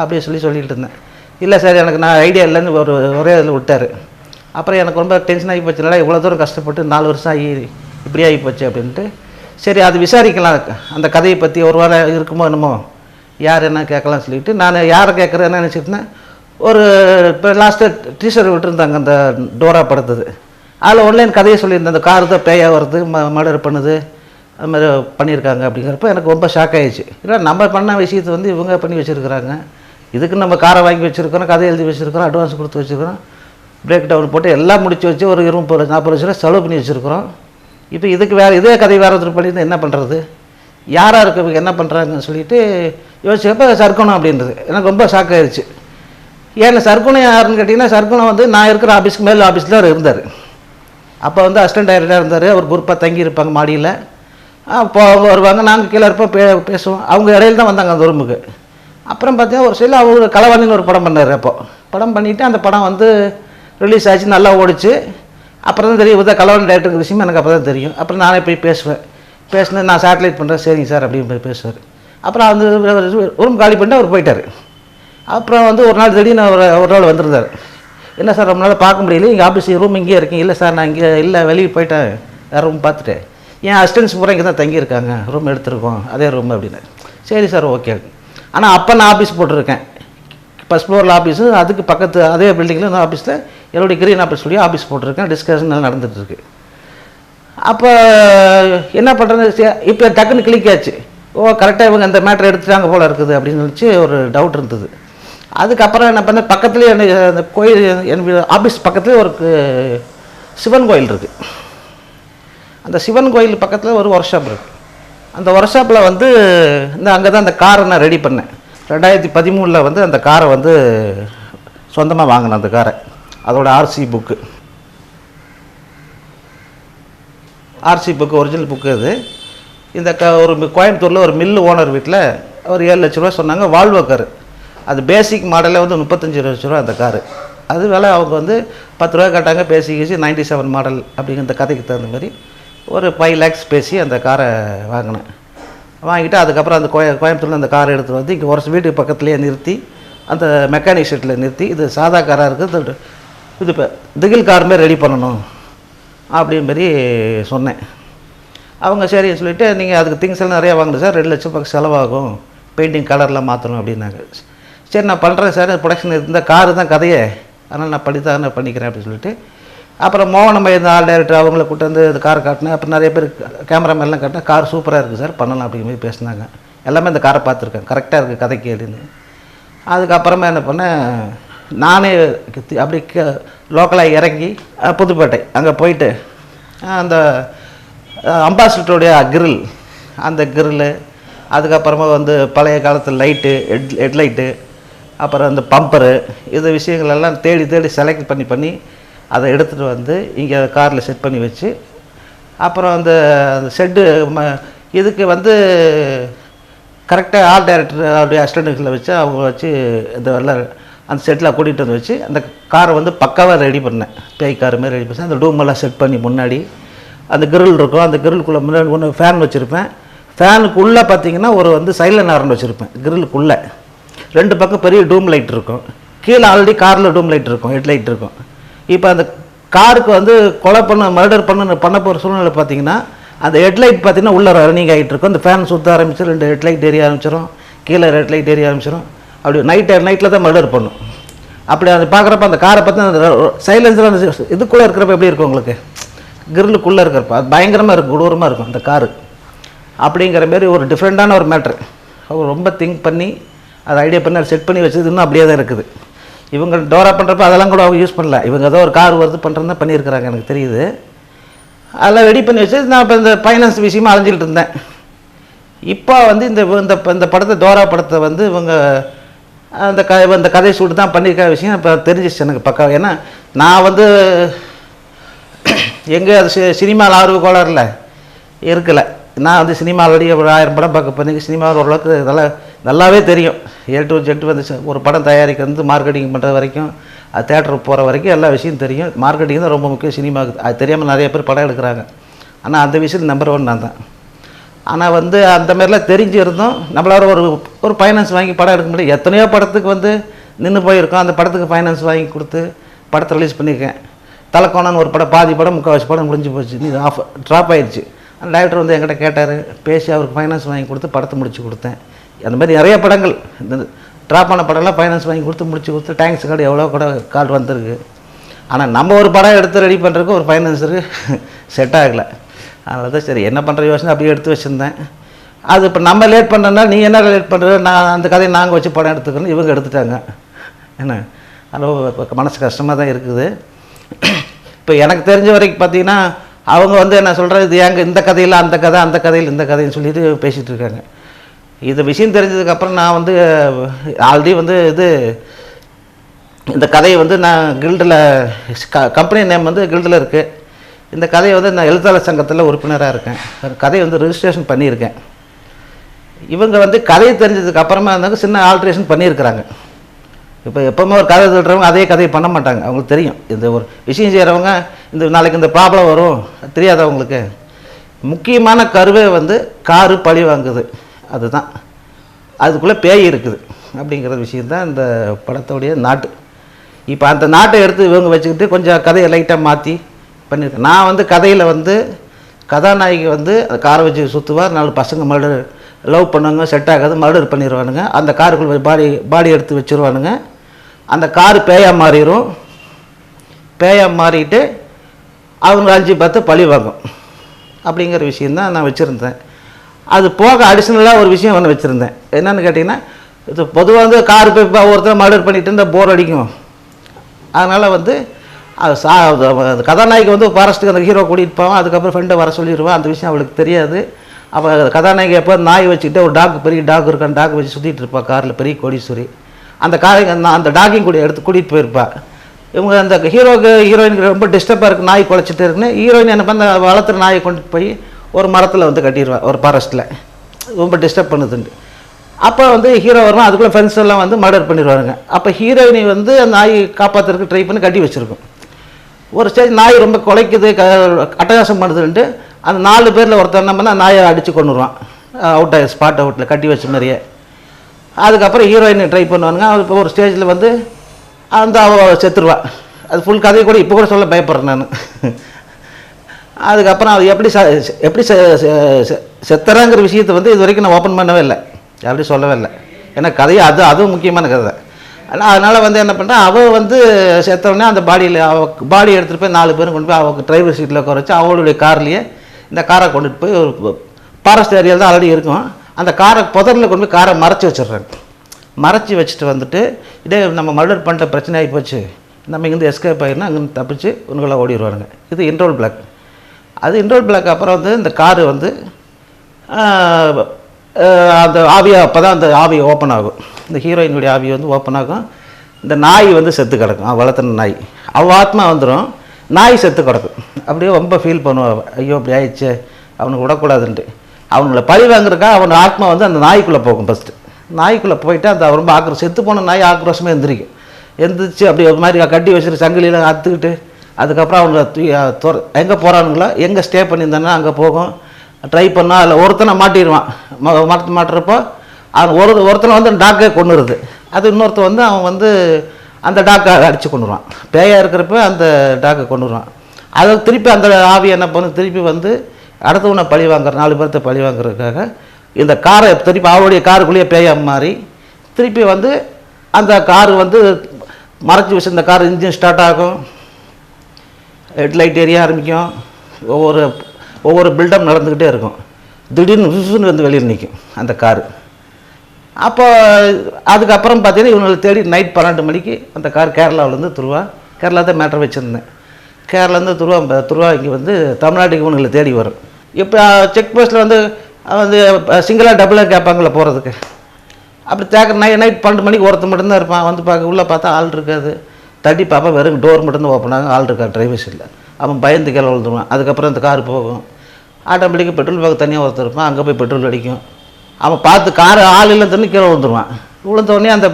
அப்படி சொல்லி சொல்லிகிட்டு இருந்தேன். இல்லை சார் எனக்கு நான் ஐடியா இல்லைன்னு ஒரு ஒரே இதில் விட்டார். அப்புறம் எனக்கு ரொம்ப டென்ஷன் ஆகி போச்சுனால இவ்வளோ தூரம் கஷ்டப்பட்டு நாலு வருஷம் ஆகி இப்படி ஆகி போச்சு அப்படின்ட்டு சரி அது விசாரிக்கலாம். அந்த கதையை பற்றி ஒரு வாரம் இருக்குமோ என்னமோ. யார் என்ன கேட்கலாம்னு சொல்லிட்டு நான் யாரை கேட்குறேன்னு நினச்சிருந்தேன் ஒரு இப்போ லாஸ்ட்டாக டீச்சர் விட்டுருந்தாங்க அந்த டோரா படுத்தது. அதில் ஒன்லைன் கதையை சொல்லியிருந்தேன் அந்த கார் தான் பேயாக வருது ம மர்டர் பண்ணுது அது மாதிரி பண்ணியிருக்காங்க அப்படிங்கிறப்ப எனக்கு ரொம்ப ஷாக் ஆகிடுச்சு இல்லை நம்ம பண்ண விஷயத்தை வந்து இவங்க பண்ணி வச்சுருக்குறாங்க. இதுக்கு நம்ம காரை வாங்கி வச்சுருக்கிறோம் கதை எழுதி வச்சுருக்கிறோம் அட்வான்ஸ் கொடுத்து வச்சுருக்கிறோம் பிரேக் டவுன் போட்டு எல்லாம் முடிச்சு வச்சு ஒரு இருபது நாற்பது லட்ச ரூபா செலவு பண்ணி வச்சுருக்கிறோம். இப்போ இதுக்கு வேறு இதே கதை வேறு ஒருத்தர் பண்ணியிருந்தா என்ன பண்ணுறது யாராக இருக்கு என்ன பண்ணுறாங்கன்னு சொல்லிட்டு யோசிச்சப்போ சர்க்குணம் அப்படின்றது. எனக்கு ரொம்ப ஷாக் ஆயிடுச்சு ஏன்னா சர்க்குணம் யாருன்னு கேட்டிங்கன்னா சர்க்குணம் வந்து நான் இருக்கிற ஆஃபீஸ்க்கு மேல் ஆஃபீஸில் அவர் இருந்தார். அப்போ வந்து அசிஸ்டன்ட் டைரக்டராக இருந்தார். அவர் குரூப்பாக தங்கியிருப்பாங்க மாடியில். அப்போ அவங்க வருவாங்க. நாங்கள் கீழே இருப்போம் பே பேசுவோம். அவங்க இடையில தான் வந்தாங்க அந்த ரூமுக்கு அப்புறம் பார்த்தீங்கன்னா ஒரு சில அவங்க கலவாணின்னு ஒரு படம் பண்ணார் அப்போ. படம் பண்ணிவிட்டு அந்த படம் வந்து ரிலீஸ் ஆச்சு நல்லா ஓடிச்சு. அப்புறம் தான் தெரியும் தான் களவாணி டேரக்டர் விஷயம் எனக்கு அப்போ தான் தெரியும். அப்புறம் நானே போய் பேசுவேன். பேசினேன் நான் சேட்டலைட் பண்ணுறேன் சரிங்க சார் அப்படின்னு போய் பேசுவார். அப்புறம் அந்த ரூம் காலி பண்ணிட்டு அவர் போயிட்டார். அப்புறம் வந்து ஒரு நாள் திடீர்னு ஒரு ஒரு நாள் வந்திருந்தார். என்ன சார் ரொம்ப நாள் பார்க்க முடியல. எங்கள் ஆஃபீஸ் ரூம் இங்கேயே இருக்கீங்க. இல்லை சார் நான் இங்கே இல்லை வெளியே போயிட்டேன். வேறு ரூம் பார்த்துட்டேன் என் அசிஸ்டன்ஸ் பூரா இங்கே தான் தங்கியிருக்காங்க. ரூம் எடுத்துருக்கோம். அதே ரூம் அப்படின்னு. சரி சார் ஓகே ஆனால் அப்போ நான் ஆஃபீஸ் போட்டிருக்கேன். ஃபஸ்ட் ஃப்ளோரில் ஆஃபீஸு அதுக்கு பக்கத்து அதே பில்டிங்கில் இன்னும் ஆஃபீஸில் என்னுடைய கிரீன் ஆஃபீஸ் சொல்லி ஆஃபீஸ் போட்டிருக்கேன் டிஸ்கஷன் எல்லாம் நடந்துகிட்ருக்கு அப்போ என்ன பண்ணுறது இப்போ டக்குன்னு கிளிக் ஆச்சு. ஓ கரெக்டாக இவங்க அந்த மேட்ரு எடுத்துட்டாங்க போல் இருக்குது அப்படின்னு நினச்சி ஒரு டவுட் இருந்தது. அதுக்கப்புறம் என்ன பண்ண பக்கத்துலேயே என்ன அந்த கோயில் என் ஆஃபீஸ் பக்கத்துலேயே ஒரு சிவன் கோயில் இருக்குது அந்த சிவன் கோயில் பக்கத்தில் ஒரு ஒர்க் ஷாப் இருக்குது அந்த ஒர்க் ஷாப்பில் வந்து இந்த அங்கே தான் அந்த காரை நான் ரெடி பண்ணேன். ரெண்டாயிரத்தி பதிமூணில் வந்து அந்த காரை வந்து சொந்தமாக வாங்கினேன் அந்த காரை அதோட RC book RC book original book அது இந்த க ஒரு கோயம்புத்தூரில் ஒரு மில்லு ஓனர் வீட்டில் ஒரு ஏழு லட்ச ரூபா சொன்னாங்க வால்வோ காரு அது பேசிக் மாடலே வந்து முப்பத்தஞ்சு லட்ச ரூபா அந்த காரு அது வேலை அவங்க வந்து பத்து ரூபா கேட்டாங்க பேசி பேசி நைன்டி செவன் மாடல் அப்படிங்கிற இந்த கதைக்கு தகுந்த மாதிரி ஒரு ஃபைவ் லேக்ஸ் பேசி அந்த காரை வாங்கினேன். வாங்கிட்டு அதுக்கப்புறம் அந்த கோய கோயம்புத்தூரில் அந்த காரை எடுத்துகிட்டு வந்து இங்கே ஒரு வீட்டு பக்கத்துலேயே நிறுத்தி அந்த மெக்கானிக் ஷெட்டில் நிறுத்தி இது சாதா காராக இருக்குது இது இப்போ திகில் காரமே ரெடி பண்ணணும் அப்படின் மாரி சொன்னேன். அவங்க சரி சொல்லிவிட்டு நீங்கள் அதுக்கு திங்ஸ் எல்லாம் நிறையா வாங்கணும் சார். ரெண்டு லட்சம் பக்கம் செலவாகும். பெயிண்டிங் கலர்லாம் மாற்றணும் அப்படின்னாங்க. சரி நான் பண்ணுறேன் சார். ப்ரொடக்ஷன் இந்த காரு தான் கதையே. அதனால் நான் பண்ணி தான் நான் பண்ணிக்கிறேன் அப்படின்னு சொல்லிட்டு அப்புறம் மோகனம் இந்த ஆள் டேரக்டர் அவங்கள கூட்டு வந்து இந்த கார் காட்டினேன். அப்புறம் நிறைய பேர் கேமராமேன்லாம் காட்டினேன். கார் சூப்பராக இருக்குது சார். பண்ணலாம் அப்படிங்கிற மாதிரி பேசினாங்க. எல்லாமே இந்த காரை பார்த்துருக்கேன். கரெக்டாக இருக்குது கதைக்கு அப்படின்னு. அதுக்கப்புறமா என்ன பண்ணேன் நானே தி- அப்படி லோக்கலாக இறங்கி புதுப்பேட்டை. அங்கே போயிட்டு அந்த அம்பாசிடருடைய கிரில் அந்த கிரில்லு அதுக்கப்புறமா வந்து பழைய காலத்து லைட்டு ஹெட் ஹெட்லைட்டு அப்புறம் அந்த பம்பரு இது விஷயங்களெல்லாம் தேடி தேடி செலக்ட் பண்ணி பண்ணி அதை எடுத்துகிட்டு வந்து இங்கே காரில் செட் பண்ணி வச்சு அப்புறம் அந்த அந்த ஷெட்டு இதுக்கு வந்து கரெக்டாக ஆல் டைரக்டர் அவருடைய அசிஸ்டண்ட்டுகளை வச்சு அவங்க வச்சு இந்த அந்த செட்டில் கூட்டிகிட்டு வந்து வச்சு அந்த காரை வந்து பக்காவாக ரெடி பண்ணேன். பேய் கார் மாதிரி ரெடி பண்ணேன். அந்த டூம் எல்லாம் செட் பண்ணி முன்னாடி அந்த கிரில் இருக்கும். அந்த கிரிலுக்குள்ளே முன்னாடி ஒன்று ஃபேன் வச்சுருப்பேன். ஃபேனுக்குள்ளே பார்த்தீங்கன்னா ஒரு வந்து சைலண்ட் ஆரன் வச்சுருப்பேன். கிரிலுக்குள்ளே ரெண்டு பக்கம் பெரிய டூம் லைட் இருக்கும். கீழே ஆல்ரெடி காரில் டூம் லைட் இருக்கும். ஹெட் லைட் இருக்கும். இப்போ அந்த காருக்கு வந்து கொலை பண்ண மர்டர் பண்ண பண்ண போகிற சூழ்நிலை பார்த்தீங்கன்னா அந்த ஹெட்லைட் பார்த்தீங்கன்னா உள்ளே ரன்னிங் ஆகிட்டு இருக்கும். அந்த ஃபேன் சுற்ற ஆரம்பிச்சு ரெண்டு ஹெட்லைட் எரிய ஆரம்பிச்சிடும் கீழே ஹெட்லைட் எரிய ஆரம்பிச்சிடும் அப்படி நைட் நைட்டில் தான் மர்டர் பண்ணும். அப்படி அதை பார்க்குறப்ப அந்த காரை பார்த்து அந்த சைலன்ஸில் அந்த இதுக்குள்ளே இருக்கிறப்ப எப்படி இருக்கும் உங்களுக்கு? கிரில்லுக்குள்ளே இருக்கிறப்ப அது பயங்கரமாக இருக்கும் கொடூரமாக இருக்கும் அந்த காரு அப்படிங்கிற மாரி ஒரு டிஃப்ரெண்ட்டான ஒரு மேட்ரு அவர் ரொம்ப திங்க் பண்ணி அதை ஐடியா பண்ணி அதை செட் பண்ணி வச்சது இன்னும் அப்படியே தான் இருக்குது. இவங்க டோரா பண்ணுறப்ப அதெல்லாம் கூட அவங்க யூஸ் பண்ணல. இவங்க ஏதோ ஒரு கார் வருது பண்ணுறதா பண்ணியிருக்கிறாங்க எனக்கு தெரியுது. அதெல்லாம் ரெடி பண்ணி வச்சு நான் இப்போ இந்த ஃபைனான்ஸ் விஷயமா அலைஞ்சிக்கிட்டு இருந்தேன். இப்போ வந்து இந்த இந்த இந்த படத்தை டோரா படத்தை வந்து இவங்க அந்த க இந்த கதை சூட்டு தான் பண்ணியிருக்க விஷயம் இப்போ தெரிஞ்சிச்சு எனக்கு பக்கம் ஏன்னா நான் வந்து எங்கே அது சி சினிமாவில் ஆர்வ கோளாறுல இருக்கலை. நான் வந்து சினிமா ஆல்ரெடி ஒரு ஆயிரம் படம் பார்க்க போனீங்க சினிமாவில் ஓரளவுக்கு நல்லா நல்லாவே தெரியும். ஏ டு ஜெட் வந்து ஒரு படம் தயாரிக்கிறது மார்க்கெட்டிங் பண்ணுற வரைக்கும் அது தேட்டருக்கு போகிற வரைக்கும் எல்லா விஷயம் தெரியும். மார்க்கெட்டிங் தான் ரொம்ப முக்கியம் சினிமாவுக்கு. அது தெரியாமல் நிறைய பேர் படம் எடுக்கிறாங்க. ஆனால் அந்த விஷயத்தில் நம்பர் ஒன் நான் தான். ஆனால் வந்து அந்த மாதிரிலாம் தெரிஞ்சு இருந்தோம் நம்மளால ஒரு ஒரு ஃபைனான்ஸ் வாங்கி படம் எடுக்க முடியல. எத்தனையோ படத்துக்கு வந்து நின்று போயிருக்கோம். அந்த படத்துக்கு ஃபைனான்ஸ் வாங்கி கொடுத்து படத்தை ரிலீஸ் பண்ணியிருக்கேன். தலைக்கோணான்னு ஒரு படம் பாதி படம் முக்கால்வாசி படம் முடிஞ்சு போச்சு. இது ஆஃப் ட்ராப் ஆயிடுச்சு அந்த டைரக்டர் வந்து என்கிட்ட கேட்டார் பேசி அவருக்கு ஃபைனான்ஸ் வாங்கி கொடுத்து படத்தை முடிச்சு கொடுத்தேன். அந்த மாதிரி நிறைய படங்கள். இந்த ட்ராப் ஆன படம்லாம் ஃபைனான்ஸ் வாங்கி கொடுத்து முடிச்சு கொடுத்து டேங்க்ஸ் கார்டு எவ்வளோ கூட கால் வந்திருக்கு. ஆனால் நம்ம ஒரு படம் எடுத்து ரெடி பண்ணுறதுக்கு ஒரு ஃபைனான்ஸருக்கு செட் ஆகலை. அதனால தான் சரி என்ன பண்ணுற யோசனை அப்படியே எடுத்து வச்சுருந்தேன். அது இப்போ நம்ம லேட் பண்ணுறதுனால நீ என்ன லேட் பண்ணுற நான் அந்த கதையை நாங்கள் வச்சு படம் எடுத்துக்கணும் இவங்க எடுத்துட்டாங்க. என்ன? அதில் மனசு கஷ்டமாக தான் இருக்குது. இப்போ எனக்கு தெரிஞ்ச வரைக்கும் பார்த்தீங்கன்னா அவங்க வந்து என்ன சொல்கிறது இது எங்கள் இந்த கதையில் அந்த கதை அந்த கதையில் இந்த கதைன்னு சொல்லிட்டு பேசிகிட்டு இருக்காங்க. இது விஷயம் தெரிஞ்சதுக்கப்புறம் நான் வந்து ஆல்ரெடி வந்து இது இந்த கதையை வந்து நான் கில்டில் க கம்பெனி நேம் வந்து கில்டில் இருக்குது இந்த கதையை வந்து நான் எழுத்தாளர் சங்கத்தில் உறுப்பினராக இருக்கேன். கதையை வந்து ரிஜிஸ்ட்ரேஷன் பண்ணியிருக்கேன். இவங்க வந்து கதையை தெரிஞ்சதுக்கு அப்புறமா இருந்தாங்க சின்ன ஆல்ட்ரேஷன் பண்ணியிருக்கிறாங்க. இப்போ எப்போவுமே ஒரு கதை சொல்கிறவங்க அதே கதையை பண்ண மாட்டாங்க. அவங்களுக்கு தெரியும். இந்த ஒரு விஷயம் செய்கிறவங்க இந்த நாளைக்கு இந்த ப்ராப்ளம் வரும் தெரியாது அவங்களுக்கு முக்கியமான கருவே வந்து காரு பழி வாங்குது. அதுதான். அதுக்குள்ளே பேய் இருக்குது அப்படிங்கிற விஷயந்தான் இந்த படத்தோடைய நாட்டு. இப்போ அந்த நாட்டை எடுத்து இவங்க வச்சுக்கிட்டு கொஞ்சம் கதையை லைட்டாக மாற்றி பண்ணியிருக்கேன். நான் வந்து கதையில் வந்து கதாநாயகி வந்து அந்த காரை வச்சு சுற்றுவார் நாலு பசங்க மர்டர் லவ் பண்ணுவாங்க செட் ஆகாது மர்டர் பண்ணிடுவானுங்க அந்த காருக்குள்ள பாடி பாடி எடுத்து வச்சுருவானுங்க. அந்த காரு பேயாக மாறிடும் பேயாக மாறிட்டு அவங்க அஞ்சு பார்த்து பழி வாங்கும். அப்படிங்கிற விஷயந்தான் நான் வச்சுருந்தேன். அது போக அடிஷ்னலாக ஒரு விஷயம் ஒன்று வச்சுருந்தேன். என்னென்னு கேட்டிங்கன்னா இது பொதுவாக வந்து கார் போய் ஒருத்தர் மர்டர் பண்ணிட்டு இருந்தால் போர் அடிக்கும். அதனால் வந்து சா அந்த கதாநாயகி வந்து ஃபாரஸ்ட்டுக்கு அந்த ஹீரோ கூட்டிகிட்டு போவான். அதுக்கப்புறம் ஃப்ரெண்டை வர சொல்லிடுவான். அந்த விஷயம் அவளுக்கு தெரியாது. அப்போ கதாநாயகி எப்போ நாய் வச்சுக்கிட்டு ஒரு டாக் பெரிய டாக் இருக்கான் டாக் வச்சு சுற்றிட்டு இருப்பா. காரில் பெரிய கோடீஸ்வரி. அந்த காரை அந்த டாக்கையும் கூட எடுத்து கூட்டிகிட்டு போயிருப்பா. இவங்க அந்த ஹீரோக்கு ஹீரோயினுக்கு ரொம்ப டிஸ்டர்பாக இருக்குது நாய் குழச்சிட்டு இருக்குன்னு ஹீரோயின் என்ன பண்ண வளர்த்துற நாயை கொண்டு போய் ஒரு மரத்தில் வந்து கட்டிடுவாள் ஒரு ஃபாரஸ்ட்டில் ரொம்ப டிஸ்டர்ப் பண்ணுதுண்டு. அப்போ வந்து ஹீரோ வரும் அதுக்குள்ளே ஃப்ரெண்ட்ஸ் எல்லாம் வந்து மர்டர் பண்ணிடுவாருங்க அப்போ ஹீரோயினை வந்து அந்த நாயை காப்பாற்றுறதுக்கு ட்ரை பண்ணி கட்டி வச்சுருக்கோம். ஒரு ஸ்டேஜ் நாய் ரொம்ப குலைக்குது க அட்டகாசம் பண்ணுதுன்ட்டு அந்த நாலு பேரில் ஒருத்தர் என்ன பண்ணால் நாயை அடித்து கொண்டுருவான் அவுட் ஆகி ஸ்பாட் அவுட்டில் கட்டி வச்ச மாதிரியே. அதுக்கப்புறம் ஹீரோயினை ட்ரை பண்ணுவானுங்க. அது இப்போ ஒரு ஸ்டேஜில் வந்து அந்த அவள் செத்துருவான் அது ஃபுல் கதையை கூட இப்போ கூட சொல்ல பயப்படுறேன் நான். அதுக்கப்புறம் அது எப்படி ச எப்படி செ செ- செ- செத்துறாங்கிற விஷயத்தை வந்து இது வரைக்கும் நான் ஓப்பன் பண்ணவே இல்லை. யார்ட்டையும் சொல்லவே இல்லை. ஏன்னா கதையை அது அதுவும் முக்கியமான கதை. ஆனால் அதனால் வந்து என்ன பண்ணுறா அவள் வந்து செத்தவொடனே அந்த பாடியில் அவ பாடி எடுத்துகிட்டு போய் நாலு பேரும் கொண்டு போய் அவளுக்கு டிரைவர் சீட்டில் உட்கார வச்சு அவளுடைய கார்லேயே இந்த காரை கொண்டுட்டு போய் ஒரு ஃபாரஸ்ட் ஏரியாவில் தான் ஆல்ரெடி இருக்கும். அந்த காரை புதரில் கொண்டு போய் காரை மறைச்சி வச்சிடுறாங்க. மறைச்சி வச்சுட்டு வந்துட்டு இதே நம்ம மர்டர் பண்ணிட்ட பிரச்சனை ஆகி போச்சு. நம்ம இங்கேருந்து எஸ்கேப் ஆகிருந்தா அங்கேருந்து தப்பிச்சு உங்களை ஓடிடுவாருங்க இது இன்ட்ரோல் பிளாக் அது இன்ட்ரோல் பிளாக் அப்புறம் வந்து இந்த காரு வந்து அந்த ஆவியை அப்போ தான் அந்த ஆவி ஓப்பன் ஆகும். இந்த ஹீரோயினுடைய ஆவி வந்து ஓப்பன் ஆகும். இந்த நாய் வந்து செத்து கிடக்கும். வளர்த்துன நாய். அவள் ஆத்மா வந்துடும் நாய் செத்து கிடக்கும். அப்படியே ரொம்ப ஃபீல் பண்ணுவாள் ஐயோ அப்படி ஆயிடுச்சு. அவனுக்கு விடக்கூடாதுன்ட்டு. அவங்கள பழி வாங்குறக்கா அவன் ஆத்மா வந்து அந்த நாய்க்குள்ளே போகும் ஃபஸ்ட்டு நாய்க்குள்ளே போயிட்டு அந்த ரொம்ப ஆக்ரோஷம் செத்து போன நாய் ஆக்ரோஷமாக எந்திரிக்கும். எந்திரிச்சு அப்படி ஒரு மாதிரி கட்டி வச்சுட்டு சங்கிலியில் அத்துக்கிட்டு அதுக்கப்புறம் அவங்க தூ துற எங்கே போகிறானுங்களோ எங்கே ஸ்டே பண்ணியிருந்தானோ அங்கே போகும். ட்ரை பண்ணா அதில் ஒருத்தனை மாட்டிடுவான். மரத்து மாட்டுறப்போ அவன் ஒரு ஒருத்தனை வந்து டாக்கே கொண்டுருது அது இன்னொருத்தன் வந்து அவன் வந்து அந்த டாக்கை அடித்து கொண்டுருவான் பேயாக இருக்கிறப்ப அந்த டாக்கை கொண்டுருவான் அதை திருப்பி அந்த ஆவி என்ன பண்ணும் திருப்பி வந்து அடுத்தவனை பழி வாங்குற நாலு பேர்த்த பழி வாங்குறதுக்காக இந்த காரை திருப்பி அவருடைய காருக்குள்ளேயே பேயாக மாறி திருப்பி வந்து அந்த கார் வந்து மறைச்சி வச்சிருந்த கார் இன்ஜின் ஸ்டார்ட் ஆகும். ஹெட்லைட் எரிய ஆரம்பிக்கும். ஒவ்வொரு ஒவ்வொரு பில்டப் நடந்துக்கிட்டே இருக்கும். திடீர்னு விசுன்னு வந்து வெளியில் நிற்கும் அந்த காரு. அப்போ அதுக்கப்புறம் பார்த்தீங்கன்னா இவங்களை தேடி நைட் பன்னெண்டு மணிக்கு அந்த கார் கேரளாவிலேருந்து துருவா. கேரளா தான் மேட்டர் வச்சுருந்தேன். கேரளாலேருந்து துருவா துருவா இங்கே வந்து தமிழ்நாட்டுக்கு இவங்களை தேடி வரும். இப்போ செக் போஸ்ட்டில் வந்து வந்து சிங்கிளாக டபுளாக கேட்பாங்கள போகிறதுக்கு அப்படி தேக்க நை நைட் பன்னெண்டு மணிக்கு ஒருத்தன் மட்டும்தான் இருப்பான். வந்து பார்க்க உள்ளே பார்த்தா ஆள் இருக்காது. தட்டி பாப்பா வெறும் டோர் மட்டும்தான் ஓப்பன் ஆகும். ஆள் இருக்கா டிரைவர்ஸ் இல்லை. அவன் பயந்து கீழே விழுந்துருவான். அதுக்கப்புறம் அந்த கார் போகும். ஆட்டோமேட்டிக்காக பெட்ரோல் பார்க்க தனியாக ஒருத்தர் இருப்பான். அங்கே போய் பெட்ரோல் அடிக்கும். அவன் பார்த்து கார் ஆள் இல்லைன்னு கீழே விழுந்துருவான். விழுந்தவொடனே அந்த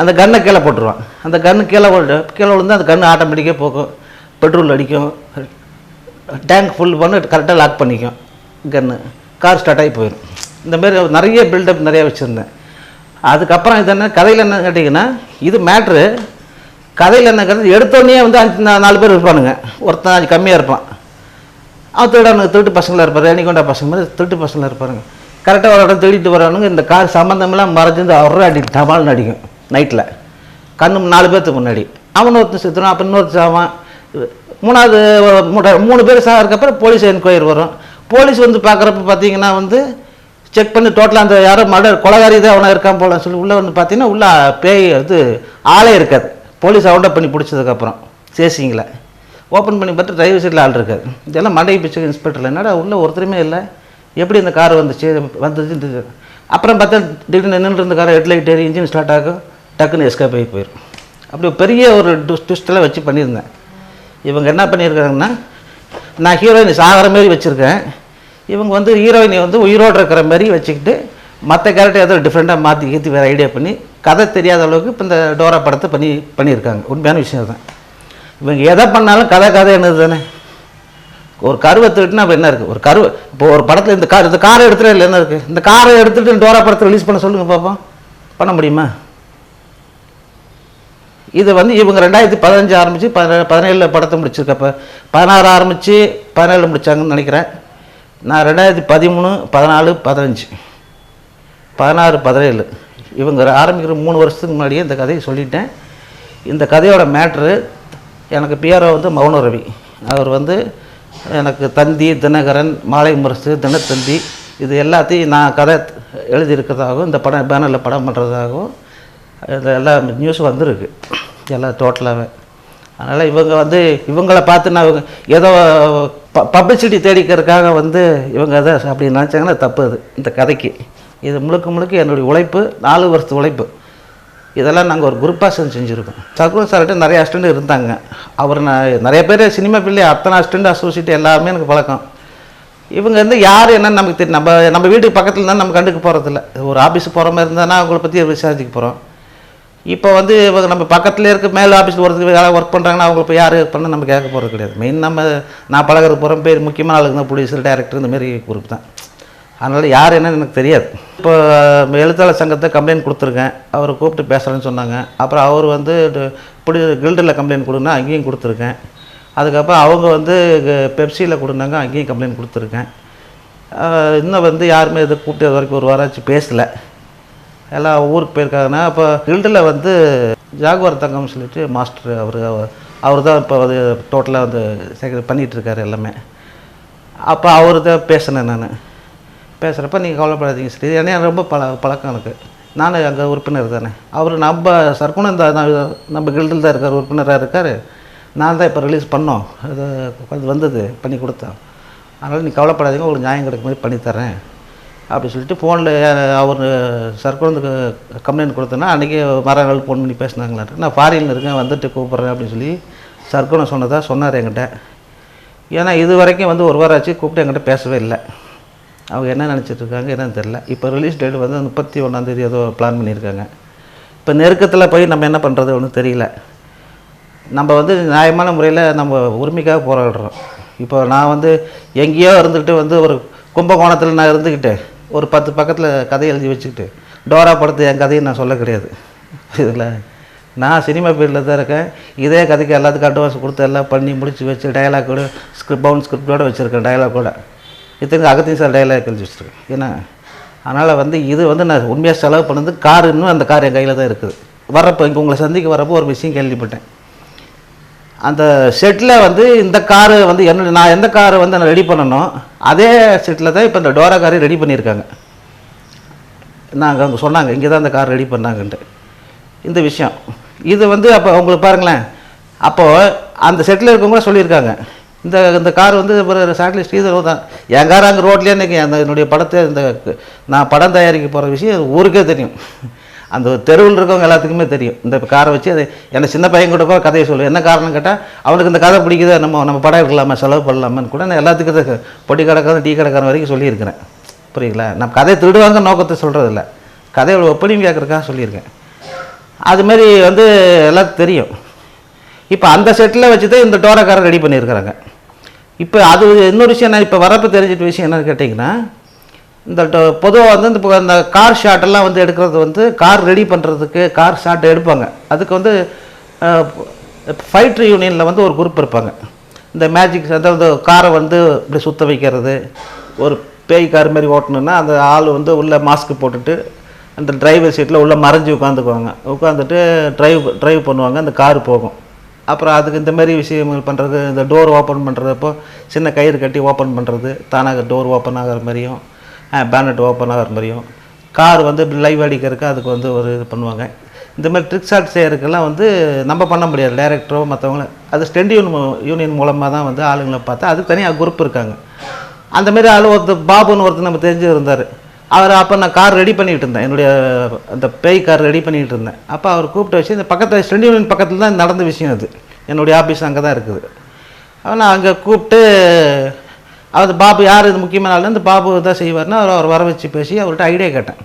அந்த கன்னை கீழே போட்டுருவான். அந்த கன்று கீழே விழு கீழே விழுந்து அந்த கன்று ஆட்டோமேட்டிக்காக போகும். பெட்ரோல் அடிக்கும். டேங்க் ஃபுல் பண்ணி கரெக்டாக லாக் பண்ணிக்கும். கன்று கார் ஸ்டார்ட் ஆகி போயிடும் இந்த மாதிரி நிறைய பில்டப் நிறைய வச்சுருந்தேன். அதுக்கப்புறம் இது என்ன கதையில் என்ன கேட்டிங்கன்னா இது மேட்ரு கதையில் என்ன கதை எடுத்தோடனே வந்து அஞ்சு நாலு பேர் இருப்பானுங்க. ஒருத்தன் அஞ்சு கம்மியாக இருப்பான். அவன் திருடானுங்க திருட்டு பசங்களாக இருப்பார் ரேணிகொண்டா பசங்க மாதிரி திருட்டு பசங்களாக இருப்பாருங்க. கரெக்டாக ஒரு இடம் தேடிட்டு வரானுங்க இந்த கார் சம்மந்தமெல்லாம் மறைஞ்சிருந்து அவரும் அடி தபால் அடிக்கும் நைட்டில் கண்ணு நாலு பேர்த்துக்கு முன்னாடி. அவன் ஒருத்தன் செத்துறான் அப்போ இன்னொருத்தர் சாவான். மூணாவது மூட்டை மூணு- பேர் சாகிறதுக்கப்புறம் போலீஸ் என்கொயரி வரும். போலீஸ் வந்து பார்க்குறப்ப பார்த்தீங்கன்னா வந்து செக் பண்ணி டோட்டலாக அந்த யாரோ மர்டர் கொலகாரி தான் அவனா இருக்கான் போலன்னு சொல்லி உள்ளே வந்து பார்த்தீங்கன்னா உள்ளே பேய் இது ஆளே இருக்காது. போலீஸ் அவுண்டப் பண்ணி பிடிச்சதுக்கப்புறம் சேசிங்கில். ஓப்பன் பண்ணி பார்த்து டிரைவர் சீட்டில் ஆள் இருக்காது. இதெல்லாம் மண்டை பிச்சு இன்ஸ்பெக்டரில் என்னடா உள்ளே ஒருத்தருமே இல்லை. எப்படி இந்த கார் வந்துச்சு? வந்துச்சு அப்புறம் பார்த்தா திடீர்னு நின்றுட்டு இருந்த காரை ஹெட்லைட் ஏறி இன்ஜின் ஸ்டார்ட் ஆகும் டக்குன்னு எஸ்கேப் ஆகி போயிடும் அப்படி பெரிய ஒரு ட்விஸ்டெல்லாம் வச்சு பண்ணியிருந்தேன். இவங்க என்ன பண்ணியிருக்காங்கன்னா நான் ஹீரோயினை சாகிற மாதிரி வச்சுருக்கேன். இவங்க வந்து ஹீரோயினை வந்து உயிரோடு இருக்கிற மாதிரி வச்சுக்கிட்டு மற்ற கேரக்டர் ஏதோ டிஃப்ரெண்ட்டாக மாற்றி கீற்றி வேறு ஐடியா பண்ணி கதை தெரியாத அளவுக்கு இப்போ இந்த டோரா படத்தை பண்ணி பண்ணியிருக்காங்க. உண்மையான விஷயம் தான் இவங்க எதை பண்ணாலும் கதை கதை என்னது தானே? ஒரு கருவை திருட்டுனா அப்போ என்ன இருக்குது ஒரு கருவை இப்போ ஒரு படத்தில் இந்த கார் இந்த காரை எடுத்துகிட்டு இல்லை என்ன இருக்குது இந்த காரை எடுத்துகிட்டு டோரா படத்தை ரிலீஸ் பண்ண சொல்லுங்கள் பார்ப்போம் பண்ண முடியுமா? இது வந்து இவங்க ரெண்டாயிரத்தி பதினஞ்சு ஆரம்பித்து பதினே பதினேழில் படத்தை முடிச்சிருக்கப்ப பதினாறு ஆரம்பித்து பதினேழு முடித்தாங்கன்னு நினைக்கிறேன். நான் ரெண்டாயிரத்தி பதிமூணு பதினாலு பதினஞ்சு. பதினாறு பதினேழு. இவங்க ஆரம்பிக்கிற மூணு வருஷத்துக்கு முன்னாடியே இந்த கதையை சொல்லிட்டேன். இந்த கதையோட மேட்ரு எனக்கு பிஆர்ஓ வந்து மௌன ரவி அவர் வந்து எனக்கு தந்தி தினகரன் மாலை முரசு தினத்தந்தி இது எல்லாத்தையும் நான் கதை எழுதியிருக்கிறதாகவும் இந்த படம் பேனரில் படம் பண்ணுறதாகவும் இது எல்லா நியூஸ் வந்திருக்கு. எல்லாம் டோட்டலாகவே அதனால் இவங்க வந்து இவங்களை பார்த்து நான் இவங்க ஏதோ ப பப்ளிசிட்டி தேடிக்கிறதுக்காக வந்து இவங்க அதை அப்படி நினச்சாங்கன்னா தப்பு அது இந்த கதைக்கு. இது முழுக்க முழுக்க என்னுடைய உழைப்பு நாலு வருஷத்து உழைப்பு. இதெல்லாம் நாங்கள் ஒரு குரூப்பாக செஞ்சு செஞ்சுருக்கோம். சகுன் சார்கிட்ட நிறைய அசிஸ்டண்ட் இருந்தாங்க. அவர் நான் நிறைய பேர் சினிமா பிள்ளை அத்தனை அசிஸ்டண்ட் அசோசியேட் எல்லாருமே எனக்கு பழக்கம். இவங்க வந்து யார் என்னன்னு நமக்கு தெரியும் நம்ம நம்ம வீட்டுக்கு பக்கத்தில் இருந்தால் நம்ம கண்டுக்கு போகிறதில்ல ஒரு ஆஃபீஸுக்கு போகிற மாதிரி இருந்தானா அவங்கள பற்றி விசாரிச்சுக்க போகிறோம் இப்போ வந்து இவங்க நம்ம பக்கத்தில் இருக்க மேல் ஆஃபீஸில் ஒருத்தர் யாராவது ஒர்க் பண்ணுறாங்கன்னா அவங்கள போய் யார் பண்ணால் நம்ம கேட்க போகிறது கிடையாது. மெயின் நம்ம நான் பழகிறது போகிறோம் பேர் முக்கியமான ஆளுங்க தான் ப்ரொடியூசர் டேரக்டர் இந்த மாதிரி குரூப் தான். அதனால் யார் என்னன்னு எனக்கு தெரியாது. இப்போ எழுத்தாளர் சங்கத்தை கம்ப்ளைண்ட் கொடுத்துருக்கேன். அவரை கூப்பிட்டு பேசுகிறேன்னு சொன்னாங்க. அப்புறம் அவர் வந்து இப்படி கில்டில் கம்ப்ளைண்ட் கொடுங்கன்னா அங்கேயும் கொடுத்துருக்கேன். அதுக்கப்புறம் அவங்க வந்து பெப்சியில் கொடுனாங்க அங்கேயும் கம்ப்ளைண்ட் கொடுத்துருக்கேன். இன்னும் வந்து யாருமே இதை கூப்பிட்டு இது வரைக்கும் ஒரு வாராச்சு பேசலை. எல்லாம் ஊருக்கு போயிருக்காங்கன்னா அப்போ கில்டில் வந்து ஜாகுவார் தங்கம்னு சொல்லிட்டு மாஸ்டர் அவர் அவர் தான் இப்போ வந்து டோட்டலாக வந்து பண்ணிகிட்ருக்காரு எல்லாமே. அப்போ அவர் தான் பேசினேன் நான். பேசுகிறப்ப நீங்கள் கவலைப்படாதீங்க சரி ஏன்னா ரொம்ப பழ பழக்கம் எனக்கு. நானும் அங்கே உறுப்பினர் தானே. அவர் நம்ம சர்க்குணம் இந்த நான் நம்ம கில்டில் தான் இருக்கார் உறுப்பினராக இருக்கார். நான் தான் இப்போ ரிலீஸ் பண்ணோம். அது அது வந்தது பண்ணி கொடுத்தோம். அதனால் நீ கவலைப்படாதீங்க உங்களுக்கு நியாயம் கிடைக்கும் மாதிரி பண்ணித்தரேன் அப்படி சொல்லிட்டு ஃபோனில் அவர் சர்க்குலந்துக்கு கம்ப்ளைண்ட் கொடுத்தேன்னா அன்றைக்கி மறுநாள் ஃபோன் பண்ணி பேசினாங்களாரு நான் ஃபாரினில் இருக்கேன் வந்துட்டு கூப்பிட்றேன் அப்படின்னு சொல்லி சர்க்குணம் சொன்னதாக சொன்னார் என்கிட்ட. ஏன்னா இது வரைக்கும் வந்து ஒரு வாரம் ஆச்சு கூப்பிட்டு என்கிட்ட பேசவே இல்லை. அவங்க என்ன நினச்சிட்டு இருக்காங்க என்னன்னு தெரில இப்போ ரிலீஸ் டேட் வந்து முப்பத்தி ஒன்றாந்தேதி ஏதோ பிளான் பண்ணியிருக்காங்க. இப்போ நெருக்கத்தில் போய் நம்ம என்ன பண்ணுறது ஒன்றும் தெரியல. நம்ம வந்து நியாயமான முறையில் நம்ம உரிமைக்காக போராடுறோம். இப்போ நான் வந்து எங்கேயோ இருந்துக்கிட்டு வந்து ஒரு கும்பகோணத்தில் நான் இருந்துக்கிட்டு ஒரு பத்து பக்கத்தில் கதை எழுதி வச்சுக்கிட்டு டோரா படத்தை என் கதையை நான் சொல்ல கிடையாது. இதில் நான் சினிமா ஃபீல்டில் தான் இருக்கேன். இதே கதைக்கு எல்லாத்துக்கும் அட்வான்ஸ் கொடுத்து எல்லாம் பண்ணி முடிச்சு வச்சு டயலாக் கூட ஸ்கிரிப்ட் பவுன் ஸ்கிரிப்டோடு வச்சுருக்கேன் டயலாக் இத்தனைக்கு இத்தனை சார் டைலாக கழிச்சு வச்சுருக்கேன். ஏன்னா அதனால் வந்து இது வந்து நான் உண்மையாக செலவு பண்ணது கார் இன்னும் அந்த கார் என் கையில் தான் இருக்குது. வரப்போ இங்கே உங்களை சந்திக்க வரப்போ ஒரு விஷயம் கேள்விப்பட்டேன். அந்த செட்டில் வந்து இந்த காரு வந்து என்ன நான் எந்த காரை வந்து நான் ரெடி பண்ணணும் அதே செட்டில் தான் இப்போ இந்த டோரா காரை ரெடி பண்ணியிருக்காங்க. நாங்கள் அவங்க சொன்னாங்க இங்கே தான் இந்த கார் ரெடி பண்ணாங்கன்ட்டு. இந்த விஷயம். இது வந்து அப்போ உங்களுக்கு பாருங்களேன். அப்போது அந்த செட்டில் இருக்கவங்க சொல்லியிருக்காங்க. இந்த இந்த கார் வந்து ஒரு சாட்டில் ஸ்ரீதர் தான். என் கார் அங்கே ரோட்லேயே இன்றைக்கி அந்த என்னுடைய படத்தை இந்த நான் படம் தயாரிக்க போகிற விஷயம் ஊருக்கே தெரியும். அந்த தெருவில் இருக்கவங்க எல்லாத்துக்குமே தெரியும். இந்த காரை வச்சு அது என்ன சின்ன பையன் கூட கூட கதையை சொல்லுவேன் என்ன காரணம் கேட்டால் அவனுக்கு இந்த கதை பிடிக்குது? நம்ம நம்ம படம் எடுக்கலாமா? செலவு பண்ணலாமான்னு கூட நான் எல்லாத்துக்கும் இதை பொட்டி கடைக்காரன் டீ கடைக்காரன் வரைக்கும் சொல்லியிருக்கிறேன். புரியுங்களா நம்ம கதையை திருடுவாங்க நோக்கத்தை சொல்கிறதில்ல கதையோட ஒப்பனையும் கேட்குறக்காக சொல்லியிருக்கேன். அதுமாரி வந்து எல்லாத்துக்கும் தெரியும். இப்போ அந்த செட்டில் வச்சு தான் இந்த டோரக்காரன் ரெடி பண்ணியிருக்கிறாங்க. இப்போ அது இன்னொரு விஷயம் நான் இப்போ வரப்போ தெரிஞ்சிட்ட விஷயம் என்னென்னு கேட்டிங்கன்னா இந்த பொதுவாக வந்து இந்த இப்போ இந்த கார் ஷாட்டெல்லாம் வந்து எடுக்கிறது வந்து கார் ரெடி பண்ணுறதுக்கு கார் ஷாட் எடுப்பாங்க. அதுக்கு வந்து ஃபைட்ரு யூனியனில் வந்து ஒரு குரூப் இருப்பாங்க. இந்த மேஜிக் அதாவது காரை வந்து இப்படி சுத்த வைக்கிறது ஒரு பேய் கார் மாதிரி ஓட்டணுன்னா அந்த ஆள் வந்து உள்ளே மாஸ்க் போட்டுட்டு அந்த டிரைவர் சீட்டில் உள்ளே மறைஞ்சு உட்காந்துக்குவாங்க. உட்காந்துட்டு டிரைவ் டிரைவ் பண்ணுவாங்க அந்த கார் போகும். அப்புறம் அதுக்கு இந்த மாதிரி விஷயங்கள் பண்ணுறது இந்த டோர் ஓப்பன் பண்ணுறதப்போ சின்ன கயிறு கட்டி ஓப்பன் பண்ணுறது தானாக டோர் ஓப்பன் ஆகிற மாதிரியும் பேனட் ஓப்பன் ஆகிற மாதிரியும். கார் வந்து லைவ் அடிக்கிறதுக்கு அதுக்கு வந்து ஒரு இது பண்ணுவாங்க. இந்த மாதிரி ட்ரிக் ஷாட் செய்கிறதுக்கெல்லாம் வந்து நம்ம பண்ண முடியாது. டேரக்டரோ மற்றவங்கள அது ஸ்டெண்ட் யூனியன் யூனியன் மூலமாக தான் வந்து ஆளுங்களை பார்த்தா அதுக்கு தனியாக குரூப் இருக்காங்க. அந்தமாரி ஆள் ஒருத்தர் பாபுன்னு ஒருத்தர் நம்ம தெரிஞ்சு இருந்தார். அவர் அப்போ நான் கார் ரெடி பண்ணிகிட்டு இருந்தேன். என்னுடைய அந்த பேய் கார் ரெடி பண்ணிகிட்டு இருந்தேன். அப்போ அவர் கூப்பிட்டு வச்சு இந்த பக்கத்தில் ஸ்டெண்ட் யூனியன் பக்கத்தில் தான் நடந்த விஷயம் அது. என்னுடைய ஆஃபீஸ் அங்கே தான் இருக்குது. நான் அங்கே கூப்பிட்டு அவர் பாபு யார் இது முக்கியமான ஆள் இந்த பாபு தான் செய்வார்னா அவர் அவர் வர வச்சு பேசி அவர்கிட்ட ஐடியா கேட்டேன்.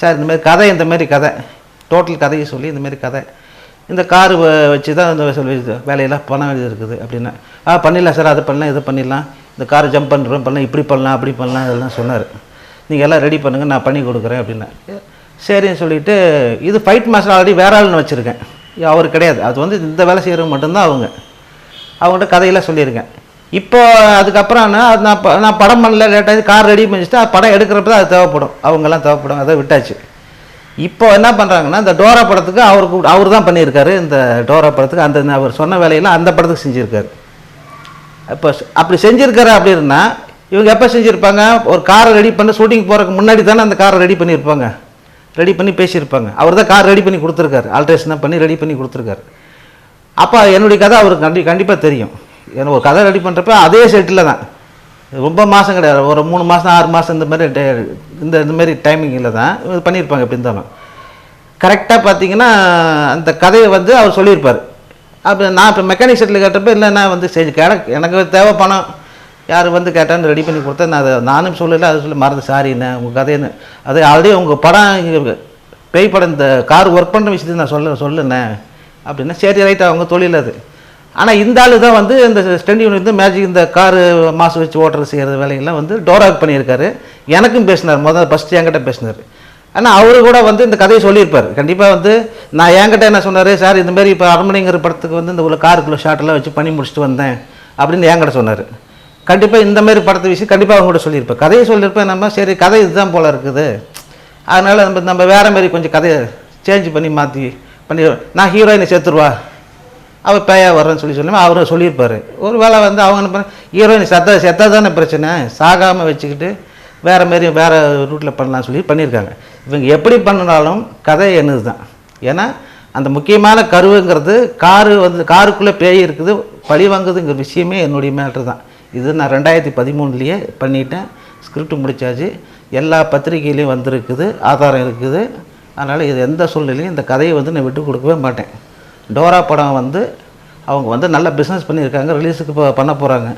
சார் இந்தமாரி கதை இந்தமாரி கதை. டோட்டல் கதையை சொல்லி இந்தமாரி கதை. இந்த காரு வச்சு தான் இந்த சொல்லி வேலையெல்லாம் பண்ண வேண்டியது இருக்குது அப்படின்னா. ஆ பண்ணிடலாம் சார் அது பண்ணலாம் இது பண்ணிடலாம். இந்த காரை ஜம்ப் பண்ணுறோம் பண்ணலாம் இப்படி பண்ணலாம் அப்படி பண்ணலாம் இதெல்லாம் சொன்னார். நீங்கள் எல்லாம் ரெடி பண்ணுங்கள் நான் பண்ணி கொடுக்குறேன் அப்படின்னா. சரின்னு சொல்லிவிட்டு இது ஃபைட் மாஸ்டர் ஆல்ரெடி வேற ஆள்னு வச்சுருக்கேன். அவர் கிடையாது. அது வந்து இந்த வேலை செய்கிறவங்க மட்டும்தான் அவங்க. அவங்கள்ட்ட கதையெல்லாம் சொல்லியிருக்கேன். இப்போ அதுக்கப்புறம் நான் அது நான் ப- நான் படம் பண்ணல லேட்டாக கார் ரெடி பண்ணிச்சுட்டு அது படம் எடுக்கிறப்ப தான் அது தேவைப்படும். அவங்கெல்லாம் தேவைப்படும். அதை விட்டாச்சு. இப்போ என்ன பண்ணுறாங்கன்னா இந்த டோரா படத்துக்கு அவருக்கு அவர் தான் பண்ணியிருக்காரு. இந்த டோரா படத்துக்கு அந்த அவர் சொன்ன வேலையெல்லாம் அந்த படத்துக்கு செஞ்சுருக்காரு. இப்போ அப்படி செஞ்சுருக்காரு அப்படின்னா இவங்க எப்போ செஞ்சுருப்பாங்க? ஒரு காரை ரெடி பண்ண ஷூட்டிங் போகிறதுக்கு முன்னாடி தானே அந்த காரை ரெடி பண்ணியிருப்பாங்க. ரெடி பண்ணி பேசியிருப்பாங்க. அவர் தான் கார் ரெடி பண்ணி கொடுத்துருக்காரு. ஆல்ட்ரேஷனாக பண்ணி ரெடி பண்ணி கொடுத்துருக்காரு. அப்போ என்னுடைய கதை அவருக்கு கண்டி கண்டிப்பாக தெரியும். ஏன்னா ஒரு கதை ரெடி பண்ணுறப்ப அதே செட்டில் தான். ரொம்ப மாதம் கிடையாது. ஒரு மூணு மாதம் ஆறு மாதம் இந்த மாதிரி டே- இந்த இந்த மாதிரி டைமிங்கில் தான் இது பண்ணியிருப்பாங்க. எப்படி இருந்தாலும். கரெக்டாக பார்த்தீங்கன்னா அந்த கதையை வந்து அவர் சொல்லியிருப்பார். அப்போ நான் இப்போ மெக்கானிக் செட்டில் கேட்டப்போ இல்லை நான் வந்து செஞ்சு எனக்கு எனக்கு தேவை பணம் யார் வந்து கேட்டான்னு ரெடி பண்ணி கொடுத்தா நான் அதை நானும் சொல்லலை அதை சொல்லி மறந்து சாரிண்ணே உங்கள் கதைன்னு. அது ஆல்ரெடி உங்கள் படம் பேய் படம் இந்த கார் ஒர்க் பண்ணுற விஷயத்தை நான் சொல்ல சொல்லுண்ணே அப்படின்னா சரி ரைட் அவங்க தொழில் அது. ஆனால் இந்த ஆள் தான் வந்து இந்த ஸ்டெண்ட் யூனிட் வந்து மேஜிக் இந்த காரு மாசு வச்சு ஓட்டுறது செய்கிற வேலையெல்லாம் வந்து டோராக் பண்ணியிருக்காரு. எனக்கும் பேசினார் முதல்ல ஃபஸ்ட்டு என்கிட்ட பேசினார். ஆனால் அவரு கூட வந்து இந்த கதையை சொல்லியிருப்பார். கண்டிப்பாக வந்து நான் என்கிட்ட என்ன சொன்னார் சார் இந்த மாதிரி இப்போ அரண்மனைங்கிற படத்துக்கு வந்து இந்த உள்ள காருக்குள்ள ஷார்ட்டெல்லாம் வச்சு பண்ணி முடிச்சுட்டு வந்தேன் அப்படின்னு என்கிட்ட சொன்னார். கண்டிப்பாக இந்த மாதிரி படத்தை விஷயம் கண்டிப்பாக அவங்க கூட சொல்லியிருப்பேன். கதையை சொல்லியிருப்பேன் நம்ம சரி கதை இதுதான் போல் இருக்குது. அதனால் நம்ம நம்ம வேறு மாதிரி கொஞ்சம் கதையை சேஞ்ச் பண்ணி மாற்றி பண்ணி நான் ஹீரோயினை சேர்த்துருவா. அவள் பேயா வர்றேன்னு சொல்லி சொல்லுவேன் அவரும் சொல்லியிருப்பார். ஒரு வேளை வந்து அவங்க என்ன பண்ண ஹீரோயின் செத்த செத்தா தானே பிரச்சனை. சாகாமல் வச்சுக்கிட்டு வேறு மாரி வேறு ரூட்டில் பண்ணலாம்னு சொல்லி பண்ணியிருக்காங்க. இவங்க எப்படி பண்ணினாலும் கதை என்னது தான் ஏன்னா அந்த முக்கியமான கருவுங்கிறது காரு வந்து காருக்குள்ளே பேய் இருக்குது பழி வாங்குதுங்கிற விஷயமே என்னுடைய மேட்ரு தான். இது நான் ரெண்டாயிரத்தி பதிமூணுலேயே பண்ணிட்டேன். ஸ்கிரிப்ட் முடிச்சாச்சு. எல்லா பத்திரிகையிலையும் வந்திருக்குது ஆதாரம் இருக்குது. அதனால் இது எந்த சூழ்நிலையும் இந்த கதையை வந்து நான் விட்டு கொடுக்கவே மாட்டேன். டோரா படம் வந்து அவங்க வந்து நல்ல பிஸ்னஸ் பண்ணியிருக்காங்க ரிலீஸுக்கு இப்போ பண்ண போகிறாங்க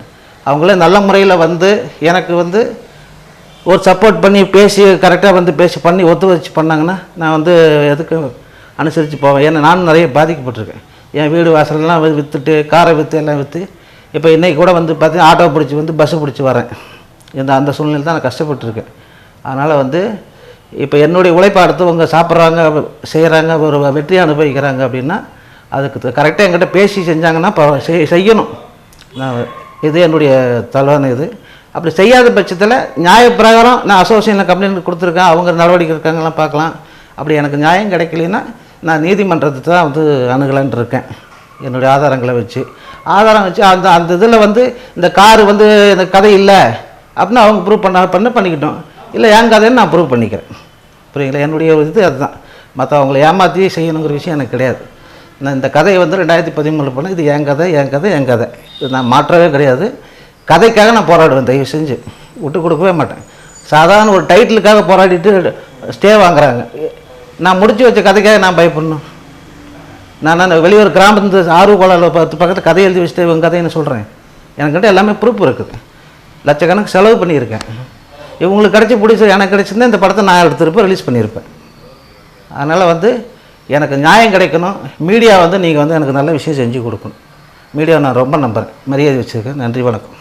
அவங்களே நல்ல முறையில் வந்து எனக்கு வந்து ஒரு சப்போர்ட் பண்ணி பேசி கரெக்டாக வந்து பேசி பண்ணி ஒத்து வச்சு பண்ணாங்கன்னா நான் வந்து எதுக்கு அனுசரித்து போவேன்? ஏன்னா நானும் நிறைய பாதிக்கப்பட்டிருக்கேன். என் வீடு வாசலெல்லாம் விற்றுட்டு காரை விற்று எல்லாம் விற்று இப்போ இன்றைக்கி கூட வந்து பார்த்தீங்கன்னா ஆட்டோ பிடிச்சி வந்து பஸ்ஸு பிடிச்சி வரேன். இந்த அந்த சூழ்நிலை தான் நான் கஷ்டப்பட்டுருக்கேன். அதனால் வந்து இப்போ என்னுடைய உழைப்பை அடுத்தவங்க சாப்பிட்றாங்க செய்கிறாங்க ஒரு வெற்றி அனுபவிக்கிறாங்க அப்படின்னா அதுக்கு கரெக்டாக என்கிட்ட பேசி செஞ்சாங்கன்னா செய்- செய்யணும். நான் இது என்னுடைய தலைவன் இது. அப்படி செய்யாத பட்சத்தில் நியாயப்பிரகாரம் நான் அசோசியேஷனில் கம்ப்ளைண்ட் கொடுத்துருக்கேன் அவங்க நடவடிக்கை இருக்காங்கலாம் பார்க்கலாம். அப்படி எனக்கு நியாயம் கிடைக்கலன்னா நான் நீதிமன்றத்தை தான் வந்து அணுகலான் இருக்கேன். என்னுடைய ஆதாரங்களை வச்சு. ஆதாரம் வச்சு அந்த அந்த இதில் வந்து இந்த காரு வந்து இந்த கதை இல்லை அப்படின்னு அவங்க ப்ரூவ் பண்ண பண்ண பண்ணிக்கிட்டோம். இல்லை என் கதைன்னு நான் ப்ரூவ் பண்ணிக்கிறேன். புரியுங்களா என்னுடைய ஒரு இது அதுதான். மற்றவங்களை ஏமாற்றி செய்யணுங்கிற விஷயம் எனக்கு கிடையாது. நான் இந்த கதையை வந்து ரெண்டாயிரத்தி பதிமூணு பண்ண இது என் கதை என் கதை என் கதை. இது நான் மாற்றவே கிடையாது. கதைக்காக நான் போராடுவேன் தயவு செஞ்சு. விட்டு கொடுக்கவே மாட்டேன். சாதாரண ஒரு டைட்டிலுக்காக போராடிட்டு ஸ்டே வாங்குறாங்க. நான் முடிச்சு வச்ச கதைக்காக நான் பயப்படணும். நான் நான் வெளியூர் கிராமத்து ஆர்வ கோளாறு பத்து பக்கத்தில் கதை எழுதி வச்சுட்டு இவங்க கதைன்னு சொல்கிறேன் எனக்கிட்ட எல்லாமே ப்ரூஃப் இருக்குது. லட்சக்கணக்கு செலவு பண்ணியிருக்கேன். இவங்களுக்கு கிடச்சி பிடிச்ச எனக்கு கிடச்சிருந்தா இந்த படத்தை நான் எடுத்திருப்பேன் ரிலீஸ் பண்ணியிருப்பேன். அதனால் வந்து எனக்கு நியாயம் கிடைக்கணும். மீடியா வந்து நீங்கள் வந்து எனக்கு நல்ல விஷயம் செஞ்சு கொடுக்கணும். மீடியாவை நான் ரொம்ப நம்புகிறேன் மரியாதை வச்சுருக்கேன். நன்றி வணக்கம்.